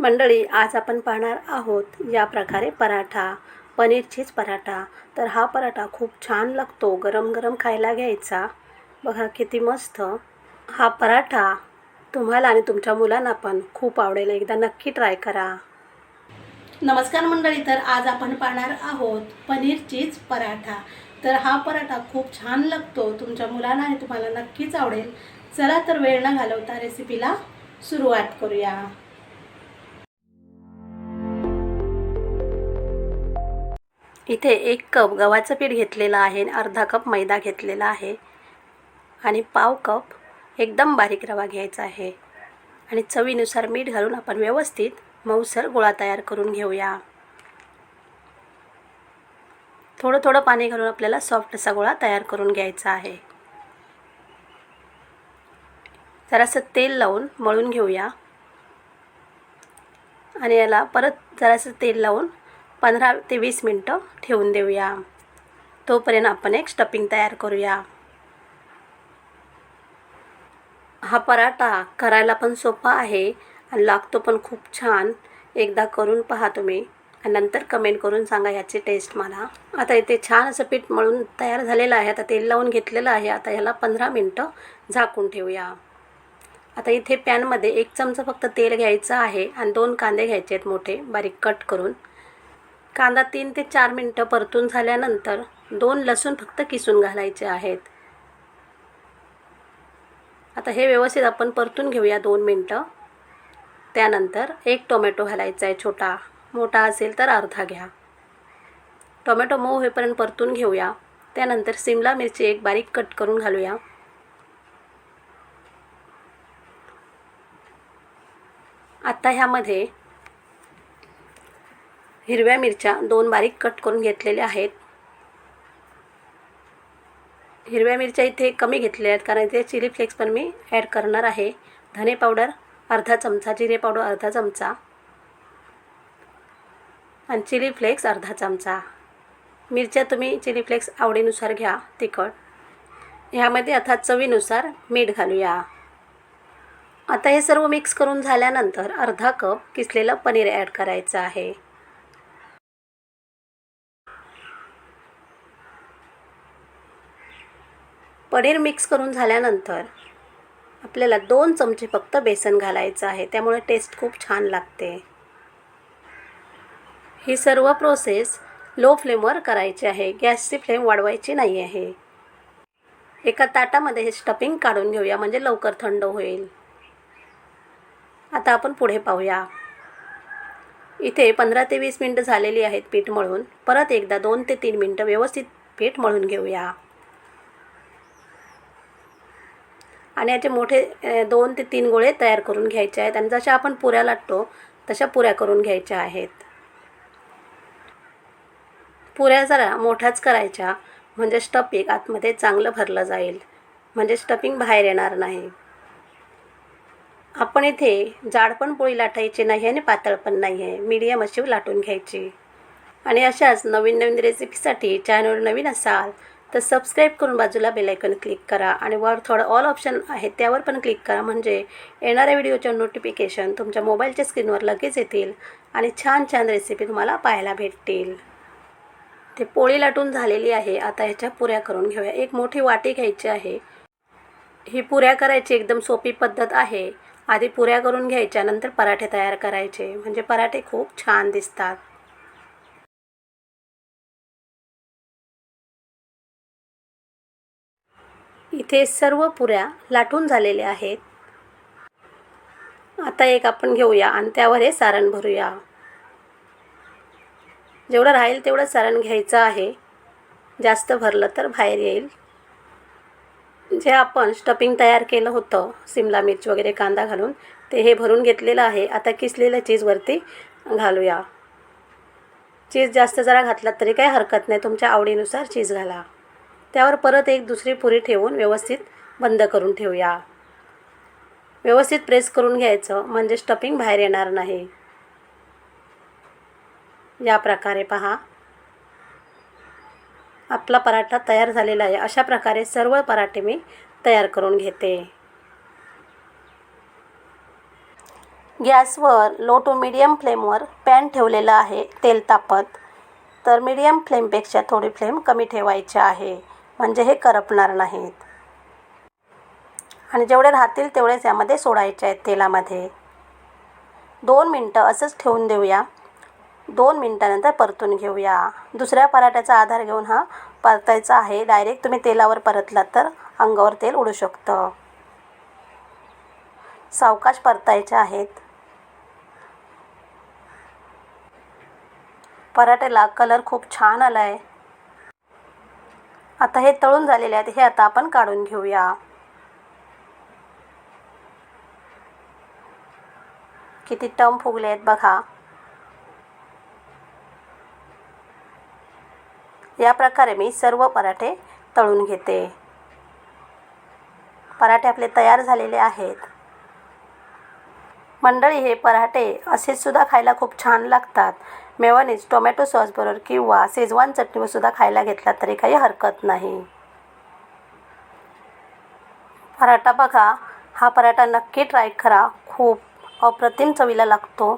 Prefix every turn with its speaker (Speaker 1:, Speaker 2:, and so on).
Speaker 1: मंडळी आज आपण पाहणार आहोत या प्रकारे पराठा पनीर चीज पराठा. तर हा पराठा खूप छान लागतो गरम गरम खायला घ्यायचा. बघा किती मस्त. हा पराठा तुम्हाला आणि तुमच्या मुलांना पण खूप आवडेल. एकदा नक्की ट्राय करा. नमस्कार मंडळी तर आज आपण पाहणार आहोत पनीर चीज पराठा. तर हा पराठा खूप छान लागतो तुमच्या मुलांना आणि तुम्हाला नक्कीच आवडेल. चला तर वेळ न घालवता रेसिपीला सुरुवात करूया. इथे एक कप गव्हाचं पीठ घेतलेलं आहे आणि अर्धा कप मैदा घेतलेला आहे. आणि पाव कप एकदम बारीक रवा घ्यायचा आहे. आणि चवीनुसार मीठ घालून आपण व्यवस्थित मऊसर गोळा तयार करून घेऊया. थोडं थोडं पाणी घालून आपल्याला सॉफ्ट असा गोळा तयार करून घ्यायचा आहे. जरासं तेल लावून मळून घेऊया. आणि याला परत जरासं तेल लावून पंधरा ते वीस मिनटं ठेवून देऊया. तोपर्यंत आपण एक स्टपिंग तयार करूया. हा पराठा करायला पण सोपा आहे आणि लागतो पण खूप छान. एकदा करून पहा तुम्ही आणि नंतर कमेंट करून सांगा ह्याची टेस्ट मला. आता इथे छान असं पीठ मळून तयार झालेलं आहे. आता तेल लावून घेतलेलं आहे. आता ह्याला पंधरा मिनटं झाकून ठेवूया. आता इथे पॅनमध्ये एक चमचा फक्त तेल घ्यायचं आहे आणि दोन कांदे घ्यायचे आहेत मोठे. बारीक कट करून. कांदा तीन ते चार मिनटं परतून झाल्यानंतर दोन लसूण फक्त किसून घालायचे आहेत. आता हे व्यवस्थित आपण परतून घेऊया दोन मिनटं. त्यानंतर एक टोमॅटो घालायचा आहे छोटा. मोठा असेल तर अर्धा घ्या. टोमॅटो मऊ होईपर्यंत परतून घेऊया. त्यानंतर सिमला मिरची एक बारीक कट करून घालूया. आत्ता ह्यामध्ये हिरव्या मिरच्या दोन बारीक कट करून घेतलेल्या आहेत. हिरव्या मिरच्या इथे कमी घेतलेल्या आहेत कारण इथे चिली फ्लेक्स पण मी ॲड करणार आहे. धने पावडर अर्धा चमचा जिरे पावडर अर्धा चमचा. आणि चिली फ्लेक्स अर्धा चमचा. मिरच्या तुम्ही चिली फ्लेक्स आवडीनुसार घ्या तिखट. ह्यामध्ये आता चवीनुसार मीठ घालूया. आता हे सर्व मिक्स करून झाल्यानंतर अर्धा कप किसलेलं पनीर ॲड करायचं आहे. पनीर मिक्स करून झाल्यानंतर आपल्याला दोन चमचे फक्त बेसन घालायचं आहे. त्यामुळे टेस्ट खूप छान लागते. ही सर्व प्रोसेस लो फ्लेमवर करायची आहे. गॅसची फ्लेम वाढवायची नाही आहे. एका ताटामध्ये हे स्टफिंग काढून घेऊया म्हणजे लवकर थंड होईल. आता आपण पुढे पाहूया. इथे पंधरा ते वीस मिनटं झालेली आहेत पीठ मळून. परत एकदा दोन ते तीन मिनटं व्यवस्थित पीठ मळून घेऊया. आणि याचे मोठे दोन ते तीन गोळे तयार करून घ्यायचे आहेत. आणि जशा आपण पुऱ्या लाटतो तशा पुऱ्या करून घ्यायच्या आहेत. पुऱ्या जरा मोठ्याच करायच्या म्हणजे स्टफिंग आतमध्ये चांगलं भरलं जाईल. म्हणजे स्टफिंग बाहेर येणार नाही. आपण इथे जाड पण पोळी लाटायची नाही आणि पातळ पण नाही आहे. मीडियम अशी लाटून घ्यायची. आणि अशाच नवीन नवीन रेसिपीसाठी चॅनल नवीन असाल तर सबस्क्राईब करून बाजूला बेलायकन क्लिक करा आणि वर थोडं ऑल ऑप्शन आहे त्यावर पण क्लिक करा. म्हणजे येणाऱ्या व्हिडिओच्या नोटिफिकेशन तुमच्या मोबाईलच्या स्क्रीनवर लगेच येतील आणि छान छान रेसिपी तुम्हाला पाहायला भेटतील. ते पोळी लाटून झालेली आहे. आता ह्याच्या पुऱ्या करून घेऊया. एक मोठी वाटी घ्यायची आहे. ही पुऱ्या करायची एकदम सोपी पद्धत आहे. आधी पुऱ्या करून घ्यायच्या नंतर पराठे तयार करायचे. म्हणजे पराठे खूप छान दिसतात. इथे सर्व पुऱ्या लाटून झालेल्या आहेत. आता एक आपण घेऊया आणि त्यावर हे सारण भरूया. जेवढं राहील तेवढं सारण घ्यायचं आहे. जास्त भरलं तर बाहेर येईल. जे आपण स्टफिंग तयार केलं होतं सिमला मिर्च वगैरे कांदा घालून ते हे भरून घेतलेलं आहे. आता किसलेलं चीजवरती घालूया. चीज जास्त जरा घातलात तरी काही हरकत नाही. तुमच्या आवडीनुसार चीज घाला. त्यावर परत एक दुसरी पुरी ठेवून व्यवस्थित बंद करून ठेवूया. व्यवस्थित प्रेस करून घ्यायचं म्हणजे स्टफिंग बाहेर येणार नाही. या प्रकारे पहा. आपला पराठा तयार झालेला आहे. अशा प्रकारे सर्व पराठे मी तयार करून घेते. गॅसवर लो टू मीडियम फ्लेमवर पॅन ठेवलेलं आहे तेल तापत. तर मीडियम फ्लेमपेक्षा थोडी फ्लेम कमी ठेवायची आहे. म्हणजे हे करपणार नाहीत. आणि जेवढे राहतील तेवढेच यामध्ये सोडायचे आहेत तेलामध्ये. दोन मिनटं असंच ठेवून देऊया. दोन मिनटानंतर परतून घेऊया. दुसऱ्या पराठ्याचा आधार घेऊन हा परतायचा आहे. डायरेक्ट तुम्ही तेलावर परतलात तर अंगावर तेल उडू शकतं. सावकाश परतायचे आहेत. पराठ्याला कलर खूप छान आला आहे आता हे तळून झालेले आहेत हे आता आपण काढून घेऊया. किती टम फुगले आहेत बघा. या प्रकारे मी सर्व पराठे तळून घेते. पराठे आपले तयार झालेले आहेत. मंडळी हे पराठे असे सुद्धा खायला खूप छान लागतात. मेवनीज टोमॅटो सॉसबरोबर किंवा शेजवान चटणीवरसुद्धा खायला घेतला तरी काही हरकत नाही. पराठा बघा. हा पराठा नक्की ट्राय करा. खूप अप्रतिम चवीला लागतो.